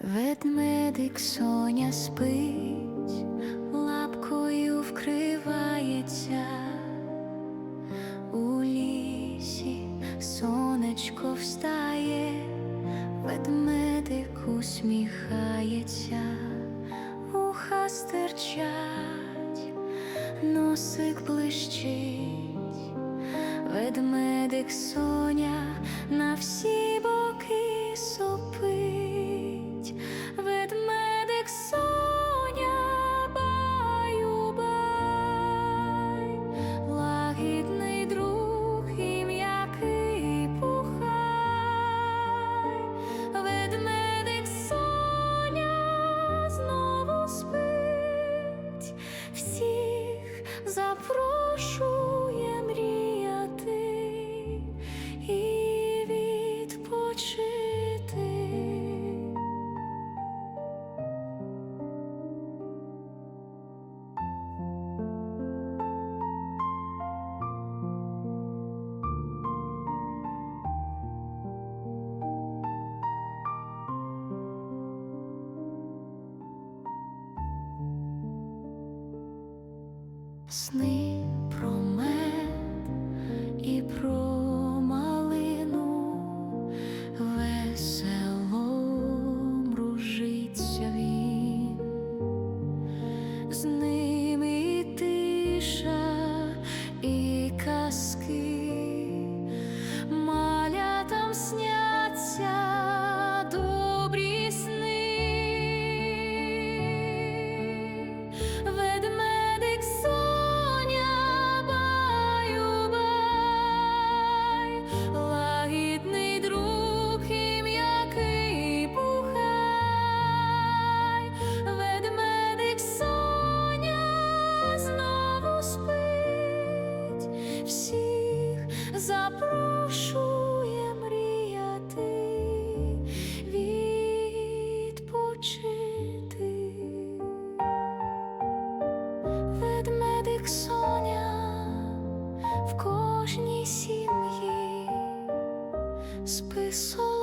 Ведмедик Соня спить, лапкою вкривається. У лісі, сонечко встає, ведмедик усміхається, вуха стирчать, носик блищить, ведмедик Соня на всі всіх запрошує Сни всіх запрошує мріяти, відпочити. Ведмедик Соня в кожній сім'ї список.